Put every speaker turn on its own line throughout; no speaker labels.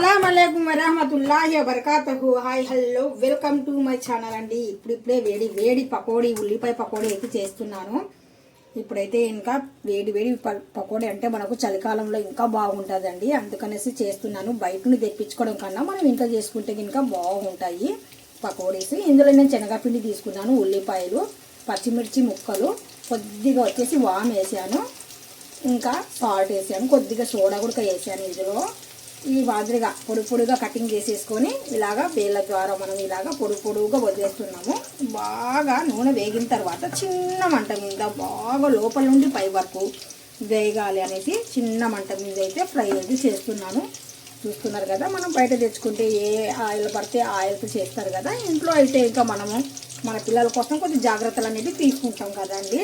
అస్సలం అయికం వరహమతుల్లాహి వబర్కాతహు hi hello welcome to my channel అండి. ఇప్పుడిప్పుడే వేడి వేడి పకోడీ ఉల్లిపాయ పకోడీ అయితే చేస్తున్నాను. ఇప్పుడైతే ఇంకా వేడి వేడి పకోడీ అంటే మనకు చలికాలంలో ఇంకా బాగుంటుందండి. అందుకనేసి చేస్తున్నాను. బయట నుండి తెప్పించుకోవడం కన్నా మనం ఇంట్లో చేసుకుంటే ఇంకా బాగుంటాయి పకోడీస్. ఇందులో నేను శనగపిండి తీసుకున్నాను ఉల్లిపాయలు పచ్చిమిర్చి ముక్కలు కొద్దిగా వచ్చేసి వామ్ వేసాను ఇంకా సాల్ట్ వేసాను కొద్దిగా సోడా కూడా వేసాను ఇందులో. ఈ మాదిరిగా పొడి పొడిగా కటింగ్ చేసేసుకొని ఇలాగా వేళ్ళ ద్వారా మనం ఇలాగా పొడి పొడుగా వదిలేస్తున్నాము. బాగా నూనె వేగిన తర్వాత చిన్న మంట మీద బాగా లోపల నుండి పై వరకు వేగాలి అనేది చిన్న మంట మీద అయితే ఫ్రై అయితే చేస్తున్నాను. చూస్తున్నారు కదా మనం బయట తెచ్చుకుంటే ఏ ఆయిల్ పడితే ఆయిల్తో చేస్తారు కదా. ఇంట్లో అయితే ఇంకా మనము మన పిల్లల కోసం కొంచెం జాగ్రత్తలు అనేది తీసుకుంటాం కదండి.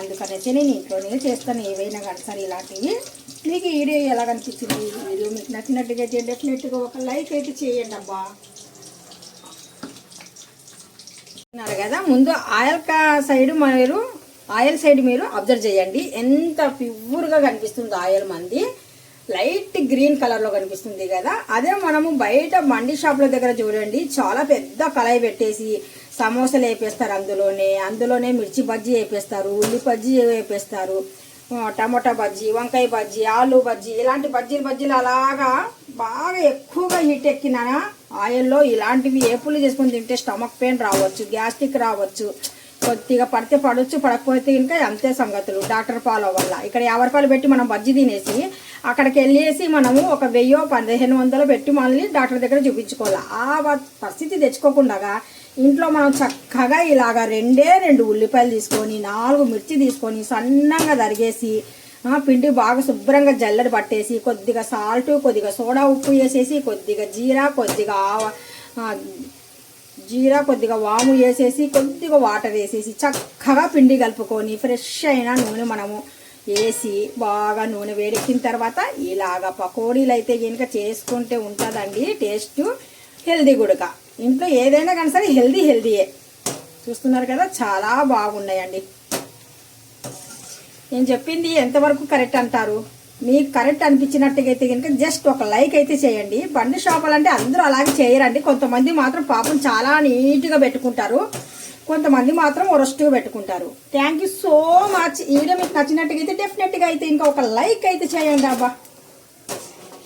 అందుకనేసి నేను ఇంట్లోనే చేస్తాను. ఏవైనా కానీ సరే ఇలాంటివి మీకు ఈ వీడియో ఎలా కనిపించింది వీడియో మీకు నచ్చినట్టుగా చేయండి. డెఫినెట్గా ఒక లైక్ అయితే చేయండి అబ్బా. అన్నారు కదా ముందు ఆయిల్ కా సైడ్ మీరు ఆయిల్ సైడ్ మీరు అబ్జర్వ్ చేయండి. ఎంత ప్యూర్గా కనిపిస్తుంది ఆయిల్ మంది. లైట్ గ్రీన్ కలర్లో కనిపిస్తుంది కదా. అదే మనము బయట మండి షాపుల దగ్గర చూడండి. చాలా పెద్ద కళాయి పెట్టేసి సమోసాలు వేపేస్తారు అందులోనే. అందులోనే మిర్చి బజ్జీ వేపేస్తారు ఉల్లి బజ్జీ వేపేస్తారు. టమాటా బజ్జీ వంకాయ బజ్జీ ఆలు బజ్జీ ఇలాంటి బజ్జీలు బజ్జీలు అలాగా బాగా ఎక్కువగా హీట్ ఎక్కిన ఆయిల్లో ఇలాంటివి ఏపులు చేసుకొని తింటే స్టమక్ పెయిన్ రావచ్చు గ్యాస్ట్రిక్ రావచ్చు కొద్దిగా పడితే పడవచ్చు పడకపోతే ఇంకా అంతే సంగతులు. డాక్టర్ పాల వల్ల ఇక్కడ యాభై రూపాయలు పెట్టి మనం బజ్జీ తినేసి అక్కడికి వెళ్ళేసి మనము ఒక వెయ్యో పదిహేను వందలు పెట్టి మళ్ళీ డాక్టర్ దగ్గర చూపించుకోవాలి. ఆ పరిస్థితి తెచ్చుకోకుండా ఇంట్లో మనం చక్కగా ఇలాగ రెండే రెండు ఉల్లిపాయలు తీసుకొని నాలుగు మిర్చి తీసుకొని సన్నంగా తరిగేసి పిండి బాగా శుభ్రంగా జల్లడి పట్టేసి కొద్దిగా సాల్ట్ కొద్దిగా సోడా ఉప్పు వేసేసి కొద్దిగా జీరా కొద్దిగా ఆవ- జీరా కొద్దిగా వాము వేసేసి కొద్దిగా వాటర్ వేసేసి చక్కగా పిండి కలుపుకొని ఫ్రెష్ అయిన నూనె మనము వేసి బాగా నూనె వేడెక్కిన తర్వాత ఇలాగ పకోడీలు అయితే కనుక చేసుకుంటే ఉంటుందండి. టేస్ట్ హెల్దీ గుడక. ఇంట్లో ఏదైనా కానీ సరే హెల్దీ హెల్దీయే. చూస్తున్నారు కదా చాలా బాగున్నాయండి. నేను చెప్పింది ఎంతవరకు కరెక్ట్ అంటారు? మీకు కరెక్ట్ అనిపించినట్టుగా అయితే కనుక జస్ట్ ఒక లైక్ అయితే చేయండి. బండి షాపులు అంటే అందరూ అలాగే చేయరండి. కొంతమంది మాత్రం పాపం చాలా నీట్గా పెట్టుకుంటారు. కొంతమంది మాత్రం ఒరస్ట్గా పెట్టుకుంటారు. థ్యాంక్ యూ సో మచ్ ఈ మీకు నచ్చినట్టుగా అయితే డెఫినెట్గా అయితే ఇంకా ఒక లైక్ అయితే చేయండి అబ్బా.